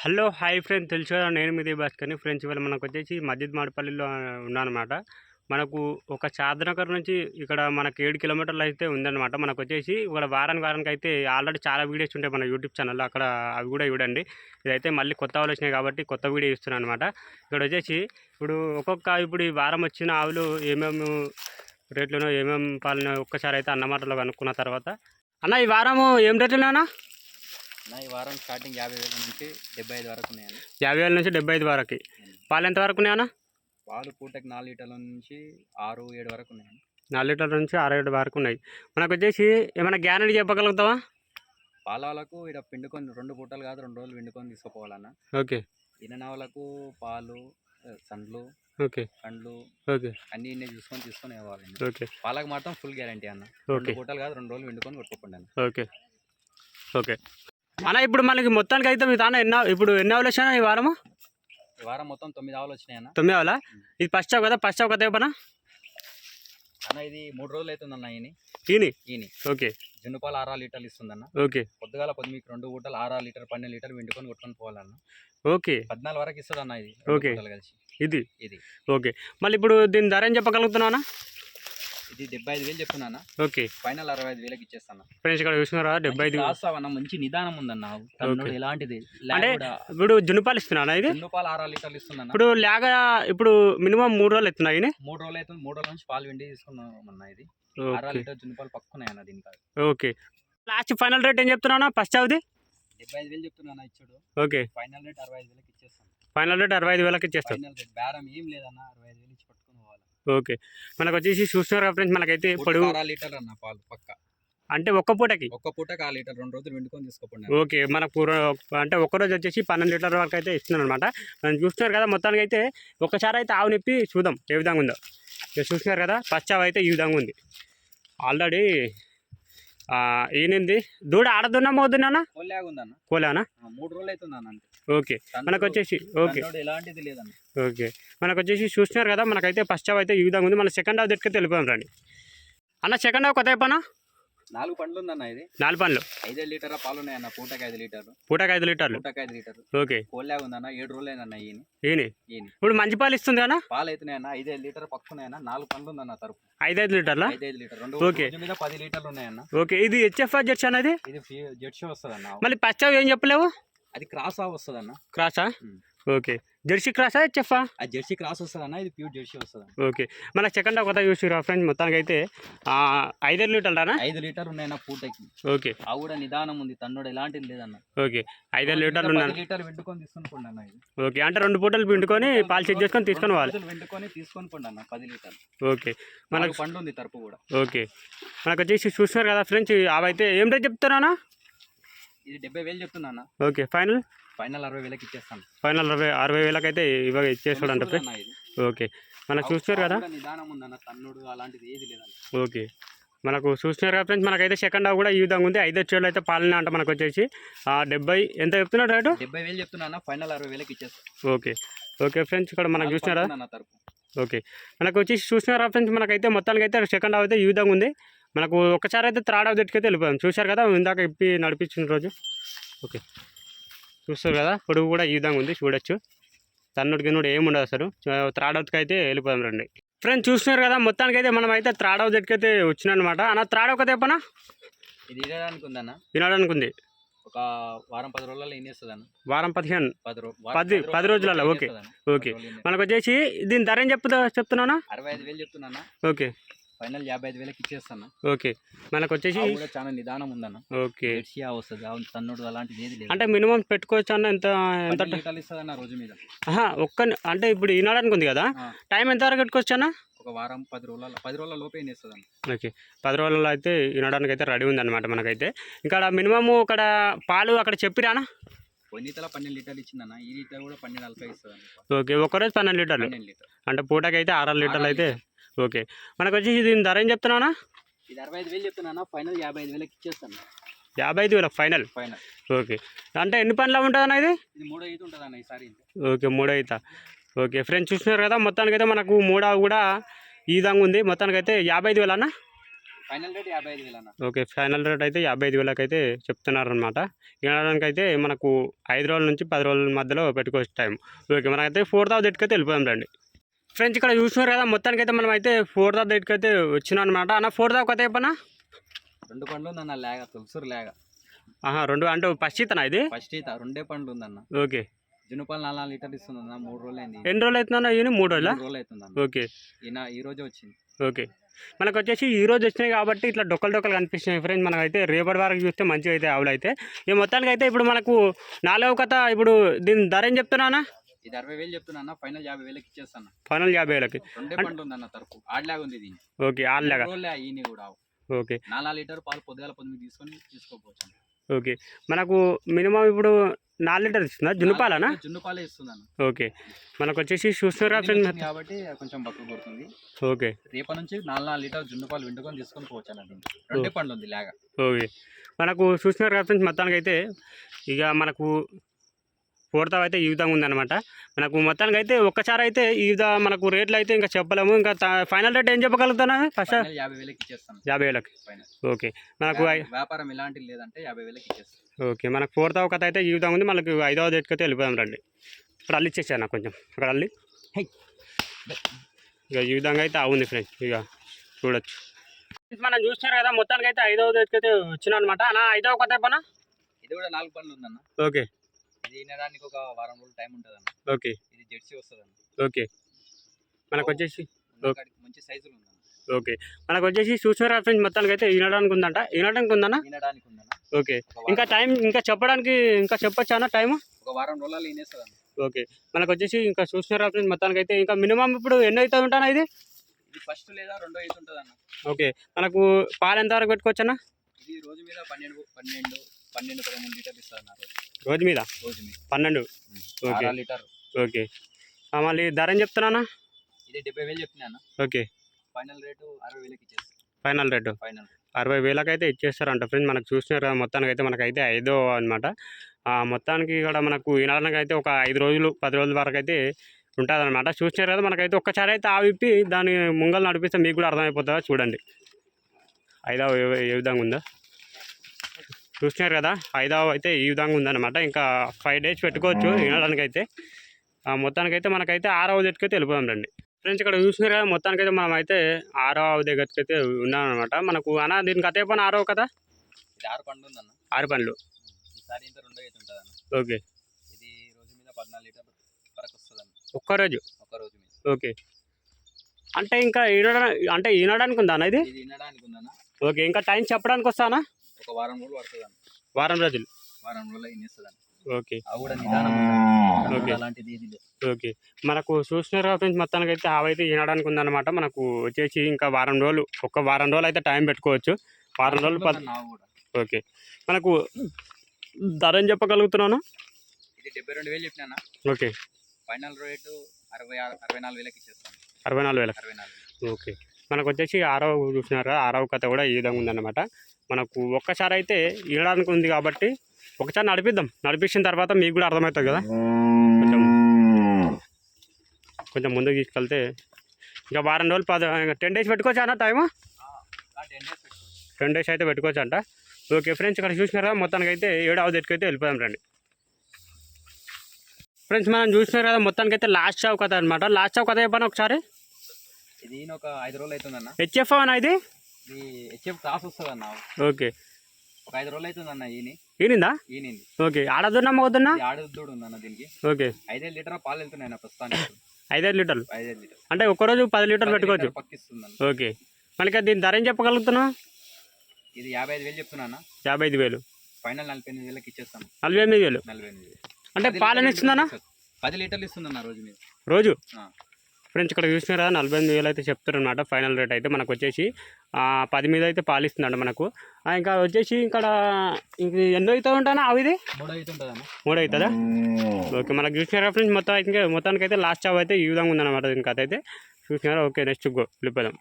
Hello hi friends తెలుసు కదా నేను మీదే భాస్కర్ని. ఫ్రెండ్స్ ఇవాళ మనకు వచ్చేసి మస్జిద్ మాడిపల్లిలో ఉన్నానమాట మనకు ఒక చాదనగర్ నుంచి ఇక్కడ మనకు ఏడు కిలోమీటర్లు అయితే ఉందన్నమాట. మనకు వచ్చేసి ఇక్కడ వారానికి వారానికి అయితే ఆల్రెడీ చాలా వీడియోస్ ఉంటాయి మన యూట్యూబ్ ఛానల్లో. అక్కడ అవి కూడా చూడండి. ఇదైతే మళ్ళీ కొత్త ఆవులు వచ్చినాయి కాబట్టి కొత్త వీడియో ఇస్తున్నాను అనమాట ఇక్కడ వచ్చేసి ఇప్పుడు ఒక్కొక్క ఇప్పుడు ఈ వారం వచ్చిన ఆవులు ఏమేమి రేట్లునో ఏమేమి పాలనో ఒక్కసారి అయితే అన్నమాటలో కనుక్కున్న తర్వాత. అన్న ఈ వారము ఏం రేట్లున్నా నా ఈ వారం స్టార్టింగ్ యాభై వేల నుంచి డెబ్బై ఐదు వరకు ఉన్నాయన్న. యాభై వేల నుంచి డెబ్బై ఐదు వరకు. పాలు ఎంత వరకు ఉన్నాయన్న? పాలు పూటకి నాలుగు లీటర్ల నుంచి ఆరు ఏడు వరకు ఉన్నాయన్న. నాలుగు లీటర్ల నుంచి ఆరు ఏడు వరకు ఉన్నాయి. మనకు వచ్చేసి ఏమైనా గ్యారెంటీ చెప్పగలుగుతావా? పాల వాళ్ళకు ఇక్కడ పిండుకొని రెండు పూటలు కాదు రెండు రోజులు పిండుకొని తీసుకుపోవాలన్న. ఓకే. వాళ్ళకు పాలు సండ్లు ఓకే. కండ్లు ఓకే. అన్ని ఇన్ని చూసుకొని తీసుకొని ఇవ్వాలి ఓకే. పాలకు మాత్రం ఫుల్ గ్యారంటీ అన్న. రెండు పూటలు కాదు రెండు రోజులు పిండుకొని కొట్టుకోండి అన్న ఓకే. ఓకే. అన్న ఇప్పుడు మనకి మొత్తానికి అయితే మీ తాన ఎన్నో ఇప్పుడు ఎన్ని ఆవులు వచ్చాయి ఈ వారము? ఈ వారం మొత్తం తొమ్మిది ఆవులు వచ్చినాయన్న తొమ్మిది ఆవులా? ఇది ఫస్ట్ ఆవు కదా? ఫస్ట్ ఆవు కదా ఇవ్వనా అన్న ఇది మూడు రోజులు అవుతుందన్న ఈయన ఈని. ఈయన ఓకే. జున్ను పాలు ఆరు లీటర్లు ఇస్తుందన్న ఓకే. పొద్దుగాల పొద్దు మీకు రెండు పూటలు ఆరు లీటర్ పన్నెండు లీటర్ పిండుకొని కొట్టుకొని పోవాలన్న ఓకే. పద్నాలుగు వరకు ఇస్తుంది అన్న ఇది. ఓకే. కలిసి. ఇది? ఇది. ఓకే. మళ్ళీ ఇప్పుడు దీని ధర ఏం చెప్పగలుగుతున్నానా ఇది డెబ్బై ఐదు వేలు చెప్తున్నానా ఓకే. ఫైనల్ అరవై ఐదు వేలకి ఇచ్చేస్తాను. ఫ్రెండ్స్ ఇక్కడ చూసినారా డెబ్బై ఐదు రాస్తావన్న మంచి నిదానం ఉందన్న. ఎలాంటిది? అంటే ఇప్పుడు జున్నుపాలు ఇస్తున్నానా ఇది? రెండు పాలు ఆరు లీటర్లు ఇస్తుందన్న ఇప్పుడు లేక ఇప్పుడు మినిమం మూడు రోజులు ఎత్తున్నాయి ఈయన? మూడు రోజులు అయితే మూడు రోజుల నుంచి పాలు వెండి తీసుకున్నామన్న ఇది. ఆరు లీటర్ జున్ను పాలు పక్కున్నాయన్న దీనికి ఓకే. లాస్ట్ ఫైనల్ రేట్ ఏం చెప్తున్నానా ఫస్ట్ అవుది డెబ్బై ఐదు వేలు చెప్తున్నాను ఇచ్చాడు. ఓకే. ఫైనల్ రేట్ అరవై ఐదు వేలకి ఇచ్చేస్తాను. ఫైనల్ రేట్ అరవై ఐదు వేలకి ఇచ్చేస్తాం ఫైనల్ రేట్ బేరం ఏం లేదన్న అరవై ఐదు వేలు ఇచ్చి ఓకే. మనకు వచ్చేసి చూస్తున్నారు కదా ఫ్రెండ్స్ మనకైతే ఆరు లీటర్ అన్న పాలు పక్క. అంటే ఒక్క పూటకి? ఒక్క పూటకి ఆ లీటర్ రెండు రోజులు వెండుకొని తీసుకోండి ఓకే. మన పూర్వ అంటే ఒక్క రోజు వచ్చేసి పన్నెండు లీటర్ల వరకు అయితే ఇస్తున్నాను అనమాట మనం చూస్తున్నారు కదా మొత్తానికి అయితే ఒకసారి అయితే ఆవు నిప్పి చూద్దాం ఏ విధంగా ఉందో. చూస్తున్నారు కదా ఫస్ట్ ఆవు అయితే ఈ విధంగా ఉంది. ఆల్రెడీ ఈయనింది? దూడ ఆడదున్నా మోదున్నానా? కోలానా మూడు రోజులు అవుతుందన్న ఓకే. మనకు వచ్చేసి ఓకే. ఎలాంటిది లేదన్న ఓకే. మనకు వచ్చేసి చూస్తున్నారు కదా మనకైతే ఫస్ట్ హావ్ అయితే ఈ విధంగా ఉంది. మన సెకండ్ హావ్ దగ్గరికి వెళ్ళిపోయాం రండి. అన్న సెకండ్ హావ్ కొత్త అయిపోనా నాలుగు పండ్లు ఉందన్న ఇది. నాలుగు పనులు ఐదు లీటర్ పాలు ఉన్నాయన్న పూటకి ఐదు లీటర్లు. పూటకి ఐదు లీటర్లు. పూటకి ఐదు లీటర్లు. ఓకే. కోల్లాగా ఉందన్న ఏడు రోజులు అయిందన్న ఈయన? ఈయన. ఇప్పుడు మంచి పాలు ఇస్తుంది కదా? పాలు అవుతున్నాయన్న ఐదు ఐదు లీటర్ పక్కున్నాయన్న నాలుగు పండ్లు ఉందన్న తరపు. ఐదు ఐదు లీటర్లా? ఐదు ఐదు లీటర్ రెండు ఓకే. మీద పది లీటర్లు ఉన్నాయన్న. ఓకే. ఇది హెచ్ఎఫ్ జెట్స్ అనేది ఇది జెర్సీ వస్తుందన్న. మళ్ళీ ఫస్ట్ హావ్ ఏం చెప్పలేవు? అది క్రాస్ ఆఫ్ వస్తుందన్న. క్రాసా. ఓకే. జెర్సీ క్రాసా హెచ్ఎఫా ఆ? జెర్సీ క్రాస్ వస్తుందన్న ఇది ప్యూర్ జెర్సీ వస్తుందన్న. ఓకే. మన సెకండ్ హావ్ కొత్త చూసి ఫ్రెండ్స్ మొత్తానికి అయితే ఆ, ఐదు లీటర్లనా? ఐదు లీటర్ ఉన్నాయన్న పూటకి. ఓకే. ఆ కూడా నిదానం ఉంది తన్నుడు ఎలాంటిది లేదన్న. ఓకే. ఐదు లీటర్లు ఉన్నాను పది లీటర్ వెండుకొని తీసుకొని అన్న ఓకే. అంటే రెండు పూటలు పిండుకొని పాలు చెక్ చేసుకొని తీసుకొని రోజులు వెండుకొని తీసుకొని పండి అన్న పది లీటర్లు. ఓకే. మనకు పండు ఉంది తరపు కూడా. ఓకే. మనకు వచ్చేసి చూస్తున్నారు కదా ఫ్రెండ్స్ అవైతే ఏం రేట్ చెప్తున్నానా ఇది డెబ్బై వేలు చెప్తున్నా ఓకే ఫైనల్ ఫైనల్ అరవై వేలకి ఇచ్చేస్తాను ఫైనల్ అరవై అరవై ఇచ్చేస్తాడంట తొమ్మిది రోజులు అన్న ఇది. ఓకే మనకు చూస్తున్నారు కదా నిదానం ఉందన్న తన్నుడు అలాంటిది ఏది లేదన్న ఓకే మనకు చూస్తున్నారు కదా ఫ్రెండ్స్ మనకైతే సెకండ్ హాఫ్ కూడా ఈ విధంగా ఉంది ఐదు వచ్చేళ్ళు అయితే పాలన అంట మనకు వచ్చేసి ఆ, డెబ్బై ఎంత చెప్తున్నాడు రేటు డెబ్బై వేలు చెప్తున్నా ఫైనల్ అరవై వేలకి ఇచ్చేస్తాను ఓకే ఓకే ఫ్రెండ్స్ ఇక్కడ మనకు చూసినారా తరపు ఓకే మనకు వచ్చేసి చూసినారా ఫ్రెండ్స్ మనకైతే మొత్తానికి అయితే సెకండ్ హాఫ్ అయితే ఈ విధంగా ఉంది మనకు ఒకసారి అయితే హాఫ్ దగ్గరికి వెళ్ళిపోయాం. చూశారు కదా ఇందాక ఇప్పి నడిపించిన రోజు. ఓకే. చూస్తారు కదా పొడుగు కూడా ఈ విధంగా ఉంది చూడొచ్చు. తన్నుడు గిన్నుడు ఏమి ఉండదు అసలు. థర్డ్ హాఫ్కి అయితే వెళ్ళిపోయాం రండి. ఫ్రెండ్స్ చూస్తున్నారు కదా మొత్తానికి అయితే మనం అయితే హాఫ్ దగ్గరికి అయితే వచ్చినమాట అన్న థర్డ్ ఒక తెప్పనా? ఇది ఉందన్న. వినడానికి ఉంది. ఒక వారం పది రోజులలో ఏం చేస్తుంది అన్న వారం పదిహేను. పది పది- రోజులు- పది రోజులలో, ఓకే. ఓకే? మనకు వచ్చేసి దీని ధర ఏం చెప్తా చెప్తున్నానా అరవై ఐదు వేలు చెప్తున్నా ఓకే. ఫైనల్ యాభై ఐదు వేలకి ఇచ్చేస్తాను. ఓకే. మనకు వచ్చేసి కూడా చాలా నిదానం ఉందన్న ఓకే వస్తుంది తన్నుడు అలాంటిది ఏది లేదు. అంటే మినిమం పెట్టుకోవచ్చు అన్న ఎంత ఎంత లీటర్లు ఇస్తుందన్న రోజు మీద. ఆహా, ఒక్క అంటే ఇప్పుడు ఈనాడానికి ఉంది కదా. టైం ఎంత వరకు పెట్టుకోవచ్చు అన్న? ఒక వారం పది రోజుల పది రోజుల లోపే ఏం చేస్తుంది ఓకే. పది రోజులలో అయితే ఈనడానికి అయితే రెడీ ఉందన్నమాట మనకైతే. ఇక్కడ మినిమము ఇక్కడ పాలు అక్కడ చెప్పిరానా కొన్నితల పన్నెండు లీటర్లు ఇచ్చిందన్న. ఈ లీటర్ కూడా పన్నెండు నలభై ఇస్తుంది ఓకే ఒక్కరోజు పన్నెండు లీటర్లు. అంటే పూటకి అయితే ఆరు లీటర్లు అయితే ఓకే. మనకు వచ్చేసి దీని ధర ఏం చెప్తున్నానా ఇది అరవై ఐదు వేలు చెప్తున్నా ఫైనల్ యాభై ఐదు వేలకి ఇచ్చేస్తాను. యాభై ఐదు వేల? ఫైనల్? ఫైనల్. ఓకే. అంటే ఎన్ని పనులు ఉంటుందన్న ఇది? ఇది మూడో అయితే ఉంటుంది అన్న ఈసారి ఓకే మూడు ఓకే ఫ్రెండ్స్ చూస్తున్నారు కదా మొత్తానికి అయితే మనకు మూడవ కూడా ఈ విధంగా ఉంది. మొత్తానికి అయితే యాభై ఐదు వేలు అన్న? ఫైనల్ రేట్ యాభై ఐదు వేలు అన్న ఓకే ఫైనల్ రేట్ అయితే యాభై ఐదు వేలకు అయితే చెప్తున్నారు అనమాట వినడానికి అయితే మనకు ఐదు రోజుల నుంచి పది రోజుల మధ్యలో పెట్టుకోవచ్చు టైం. ఓకే మనకైతే ఫోర్ థౌసండ్ ఎయిట్కి అయితే వెళ్ళిపోయాం రండి. ఫ్రెండ్స్ ఇక్కడ చూస్తున్నారు కదా మొత్తానికి అయితే మనం అయితే ఫోర్ థౌసండ్ ఎయిట్కి అయితే వచ్చినాం అనమాట అన్న ఫోర్ థౌసండ్ అయితే చెప్పనా రెండు పండ్లు ఉందన్న లేగ తులసూరు లేగ. ఆహా రెండు అంటే ఫస్ట్ ఇతనా ఇది? ఫస్ట్ ఈత రెండే పండ్లు ఉందన్న. ఓకే. జునుపాలు నాలుగు నాలుగు లీటర్లు ఇస్తుందన్న మూడు రోజులు అయింది. ఎన్ని రోజులు అవుతుందన్న ఈయన? మూడు రోజులా? రోజులు అవుతుందన్న. ఓకే. ఈయన ఈ రోజే వచ్చింది. ఓకే. మనకు వచ్చేసి ఈ రోజు వచ్చినాయి కాబట్టి ఇట్లా డొక్కలు డొక్కలు కనిపిస్తున్నాయి ఫ్రెండ్స్ మనకైతే రేపటి వరకు చూస్తే మంచిగా అయితే ఆవులు అయితే. ఈ మొత్తానికి అయితే ఇప్పుడు మనకు నాలుగవ కథ ఇప్పుడు దీని ధర ఏం చెప్తున్నానా ఇది అరవై వేలు చెప్తున్నా ఫైనల్ యాభై వేలకి ఇచ్చేస్తాను? ఫైనల్ యాభై వేలకి. రెండే పండ్లు ఉందన్న తరపు. ఆడలాగా ఉంది దీని ఓకే రోజులే ఈయన కూడా. ఓకే. నాలుగు లీటర్ పాలు పొద్దుగాల పొద్దున్న తీసుకొని తీసుకోపోవచ్చు ఓకే. మనకు మినిమం ఇప్పుడు నాలుగు లీటర్ ఇస్తుందా? జున్నుపాలనా జున్ను పాలే ఇస్తుందన్న ఓకే. మనకు వచ్చేసి చూస్తున్నారా వచ్చింది కాబట్టి కొంచెం బక్క కొడుతుంది. ఓకే. రేపటి నుంచి నాలుగు నాలుగు లీటర్ జున్ను పాలు విండుకొని తీసుకొని పోవచ్చు అన్న దీన్ని రెండే పండ్లు ఉంది లేక ఓకే. మనకు చూస్తున్నారు కదా ఫ్రెండ్స్ మొత్తానికి అయితే ఇక మనకు ఫోర్త్ అయితే ఈ విధంగా ఉందన్నమాట. మనకు మొత్తానికి అయితే ఒక్కసారి అయితే ఈ విధ మనకు రేట్లు అయితే ఇంకా చెప్పలేము. ఇంకా ఫైనల్ రేట్ ఏం చెప్పగలుగుతానా ఫస్ట్ యాభై వేలకి యాభై ఓకే. మనకు వ్యాపారం ఎలాంటిది లేదంటే యాభై వేలకి ఓకే. మనకు ఫోర్త్ కథ అయితే ఈ విధంగా ఉంది. మనకు ఐదవ డేట్కి అయితే వెళ్ళిపోదాం రండి. ఇక్కడ అల్లి ఇచ్చేసాను నాకు కొంచెం. ఇక్కడ అల్లి. ఇక ఈ విధంగా అయితే అవుంది ఫ్రెండ్స్. ఇక చూడొచ్చు. మనం చూస్తున్నారు కదా మొత్తానికి అయితే ఐదవ డేట్కి అయితే వచ్చినా అనమాట అన్న ఐదవ కథ పనా ఇది కూడా నాలుగు పండ్లు ఉందన్న. ఓకే. ఇది వినడానికి ఒక వారం రోజులు టైం ఉంటుంది అన్న ఓకే. ఇది జెర్సీ వస్తుంది అన్న ఓకే. మనకు వచ్చేసి మంచి సైజులు ఉందన్న. ఓకే. మనకు వచ్చేసి చూసినారా ఫ్రెండ్స్ మొత్తానికి అయితే వినడానికి ఉందంట. వినడానికి ఉందన్న? వినడానికి ఉందన్న. ఓకే. ఇంకా టైం ఇంకా చెప్పడానికి ఇంకా చెప్పొచ్చా అన్న టైం ఒక వారం రోజులు వినేస్తుంది ఓకే. మనకు వచ్చేసి ఇంకా చూసినారా ఫ్రెండ్స్ మొత్తానికి అయితే ఇంకా మినిమం ఇప్పుడు ఎన్ని అవుతుంది ఉంటానా ఇది? ఇది ఫస్ట్ లేదా రెండో అయితే ఉంటుంది అన్న ఓకే. మనకు పాలు ఎంత వరకు పెట్టుకోవచ్చు అన్న ఇది రోజు మీద పన్నెండు పన్నెండు పన్నెండు పదమూడు లీటర్లు ఇస్తుంది అన్న రోజు మీద? రోజు మీద. పన్నెండు. ఓకే. లీటర్. ఓకే. ఆ, మళ్ళీ ధర ఏం చెప్తున్నానా ఇది డెబ్బై వేలు చెప్తున్నా అన్న? ఓకే. ఫైనల్ రేటు అరవై వేలకి ఇచ్చేస్తాను ఫైనల్ రేటు? ఫైనల్ అరవై వేలకు అయితే ఇచ్చేస్తారంట ఫ్రెండ్స్ మనకు చూసినారు కదా మొత్తానికి అయితే మనకైతే ఐదో అనమాట మొత్తానికి ఇక్కడ మనకు వినడానికి అయితే ఒక ఐదు రోజులు పది రోజుల వరకు అయితే ఉంటుంది అనమాట చూసినారు కదా మనకైతే ఒక్కసారి అయితే ఆవిప్పి దాని ముంగలు నడిపిస్తే మీకు కూడా అర్థమైపోతుందా చూడండి. ఐదవ ఏ- ఏ విధంగా ఉందో. చూసినారు కదా ఐదవ అయితే ఈ విధంగా ఉందన్నమాట. ఇంకా ఫైవ్ డేస్ పెట్టుకోవచ్చు వినడానికి అయితే ఆ, మొత్తానికైతే మనకైతే ఆరవ దగ్గరికి అయితే వెళ్ళిపోదాం రండి. ఫ్రెండ్స్ ఇక్కడ చూసినారు కదా మొత్తానికైతే మనం అయితే ఆరవ దగ్గరికి అయితే ఉన్నాం అనమాట మనకు అన్న దీనికి కథ పని ఆరవ కదా? ఆరు పండు ఉందన్న. ఆరు అన్న ఓకే. ఇది రోజు మీద పద్నాలుగు లీటర్ వరకు వస్తుంది అన్న ఒక్కరోజు ఒక రోజు మీద. ఓకే. అంటే ఇంకా ఈనడా అంటే ఈనడానికి ఉందా అన్న ఇది? ఓకే ఇంకా టైం చెప్పడానికి వస్తానా ఒక వారం రోజులు పడుతుంది అన్న వారం రోజులు? వారం రోజులు ఇన్నిస్తుంది అన్న ఓకే. అవి కూడా నిదానం ఓకే. అలాంటిది ఏది లేదు. ఓకే. మనకు చూసినారు ఫ్రెండ్స్ మొత్తానికి అయితే ఆవైతే ఈనడానికి ఉందన్నమాట. మనకు వచ్చేసి ఇంకా వారం రోజులు ఒక వారం రోజులు అయితే టైం పెట్టుకోవచ్చు. వారం రోజులు పద్ ఓకే. మనకు ధర ఏం చెప్పగలుగుతున్నాను ఇది డెబ్బై రెండు వేలు చెప్పినా ఓకే. ఫైనల్ రేటు అరవై అరవై నాలుగు వేలకి ఇచ్చేస్తాను. అరవై నాలుగు వేలకు? అరవై నాలుగు. వేలు. ఓకే. మనకు వచ్చేసి ఆరవ చూసినారా? ఆరవ కథ కూడా ఈ విధంగా ఉందన్నమాట. మనకు ఒక్కసారి అయితే ఈడడానికి ఉంది కాబట్టి ఒకసారి నడిపిద్దాం. నడిపించిన తర్వాత మీకు కూడా అర్థమవుతుంది కదా? కొంచెం కొంచెం ముందుకు తీసుకెళ్తే ఇంకా వారం రోజులు పద టెన్ డేస్ పెట్టుకోవచ్చా అన్న టైము టెన్ డేస్ అయితే పెట్టుకోవచ్చు అంట. ఓకే ఫ్రెండ్స్ ఇక్కడ చూసినారా? మొత్తానికి అయితే ఏడవ దగ్గరికి అయితే వెళ్ళిపోయాం రండి. ఫ్రెండ్స్ మనం చూసినారు కదా మొత్తానికి అయితే లాస్ట్ షావ్ కథ అనమాట లాస్ట్ చౌక కథ చెప్పాను ఒకసారి? ఇది ఒక ఐదు రోజులు అవుతుందన్న హెచ్ఎఫ్ అన్న ఇది? ఇది హెచ్ఎఫ్ క్రాస్ వస్తుంది అన్న ఓకే. ఒక ఐదు రోజులు ఈయన ఈనిందా ఈనింది ఓకే. ఆడదున్నా మగదున్నా? ఇది ఆడదూడు ఉందన్న దీనికి. ఓకే. ఐదైదు లీటర్ పాలు వెళ్తున్నాయి అన్న ప్రస్తుతానికి. ఐదైదు లీటర్లు? ఐదైదు లీటర్ అంటే ఒక్కరోజు పది లీటర్లు పెట్టుకోవచ్చు? పక్కిస్తుందన్న. ఓకే. మనకి దీని ధర ఏం చెప్పగలుగుతున్నావు? ఇది యాభై ఐదు వేలు చెప్తున్నా అన్న యాభై ఐదు వేలు. ఫైనల్ నలభై ఎనిమిది వేలకి ఇచ్చేస్తాను. నలభై ఎనిమిది వేలు? నలభై ఎనిమిది అంటే లీటర్లు ఇస్తుందన్నా? ఇస్తుంది. పది లీటర్లు ఇస్తుందన్న రోజు రోజు. ఫ్రెండ్స్ ఇక్కడ చూసినారా? నలభై ఎనిమిది వేలు అయితే చెప్తారు అనమాట ఫైనల్ రేట్ అయితే మనకు వచ్చేసి. ఆ, పది మీద అయితే పాలిస్తుందంట మనకు. ఇంకా వచ్చేసి ఇక్కడ ఇంక ఎన్నో అవుతుంది ఉంటానా అవి ఇది? మూడు అవుతుందా? ఓకే మనకు చూసినారా ఫ్రెండ్స్? మొత్తం అయితే మొత్తానికి అయితే లాస్ట్ చావ్ అయితే ఈ విధంగా ఉందన్నమాట దీని కథ అయితే. చూసినారా? ఓకే నెక్స్ట్ గో వెళ్ళిపోదాం.